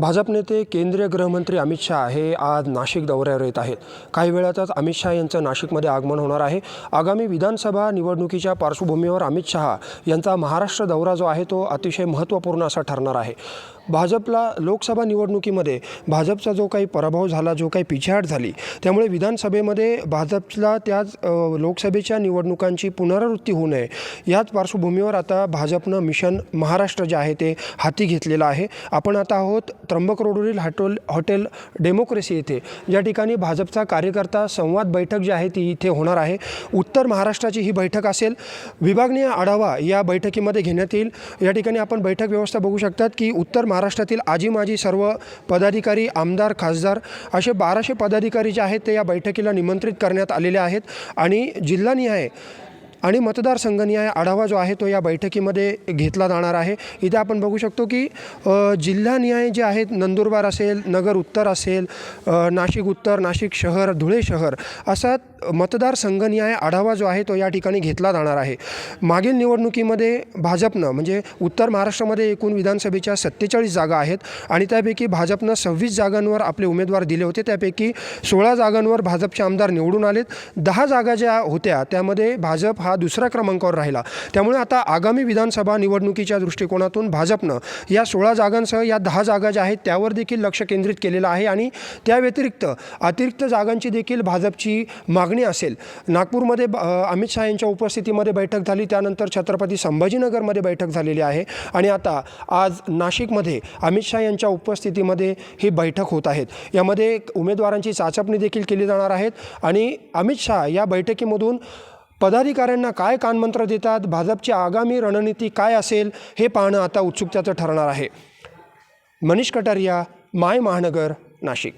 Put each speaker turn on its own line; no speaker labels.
भाजप नेते केंद्रीय गृहमंत्री अमित शहा हे आज नाशिक दौऱ्यावर येत आहेत. काही वेळातच अमित शहा यांचं नाशिकमध्ये आगमन होणार आहे. आगामी विधानसभा निवडणुकीच्या पार्श्वभूमीवर अमित शहा यांचा महाराष्ट्र दौरा जो आहे तो अतिशय महत्त्वपूर्ण असा ठरणार आहे. भाजपला लोकसभा निवडणुकीमध्ये भाजपचा जो काही पराभव झाला जो काही पिछेहाट झाली त्यामुळे विधानसभेमध्ये भाजपला त्याच लोकसभेच्या निवडणुकांची पुनरावृत्ती होऊ नये. याच पार्श्वभूमीवर आता भाजपनं मिशन महाराष्ट्र जे आहे ते हाती घेतलेलं आहे. आपण आता आहोत त्र्यंबक रोडवरील हॉटेल हॉटेल डेमोक्रेसी येथे. या ठिकाणी भाजपचा कार्यकर्ता संवाद बैठक जी आहे ती इथे होणार आहे. उत्तर महाराष्ट्राची ही बैठक असेल. विभागनीय आढावा या बैठकीमध्ये घेण्यात येईल. या ठिकाणी आपण बैठक व्यवस्था बघू शकतात की उत्तर महाराष्ट्रातील आजी माजी सर्व पदाधिकारी आमदार खासदार असे बाराशे पदाधिकारी जे आहेत ते या बैठकीला निमंत्रित करण्यात आलेले आहेत. आणि जिल्हानिहाय आणि मतदारसंघनिहाय आढावा जो आहे तो या बैठकीमध्ये घेतला जाणार आहे. इथे आपण बघू शकतो की जिल्हानिहाय जे आहेत नंदुरबार असेल नगर उत्तर असेल नाशिक उत्तर नाशिक शहर धुळे शहर असा मतदारसंघनिहाय आढावा जो आहे तो या ठिकाणी घेतला जाणार आहे. मागील निवडणुकीमध्ये भाजपनं म्हणजे उत्तर महाराष्ट्रामध्ये एकूण विधानसभेच्या सत्तेचाळीस जागा आहेत आणि त्यापैकी भाजपनं सव्वीस जागांवर आपले उमेदवार दिले होते. त्यापैकी सोळा जागांवर भाजपचे आमदार निवडून आलेत. दहा जागा ज्या होत्या त्यामध्ये भाजप हा दुसऱ्या क्रमांकावर राहिला. त्यामुळे आता आगामी विधानसभा निवडणुकीच्या दृष्टिकोनातून भाजपनं या सोळा जागांसह या दहा जागा ज्या आहेत त्यावर देखील लक्ष केंद्रित केलेलं आहे आणि त्या व्यतिरिक्त अतिरिक्त जागांची देखील भाजपची मागणी मागणी असेल. नागपूरमध्ये ब- अमित शहा यांच्या उपस्थितीमध्ये बैठक झाली. त्यानंतर छत्रपती संभाजीनगरमध्ये बैठक झालेली आहे. आणि आता आज नाशिकमध्ये अमित शहा यांच्या उपस्थितीमध्ये ही बैठक होत आहेत. यामध्ये उमेदवारांची चाचपणी देखील केली जाणार आहेत. आणि अमित शहा या बैठकीमधून पदाधिकाऱ्यांना काय कानमंत्र देतात? भाजपची आगामी रणनीती काय असेल? हे पाहणं आता उत्सुकतेचं ठरणार आहे. मनीष कटारिया माय महानगर नाशिक.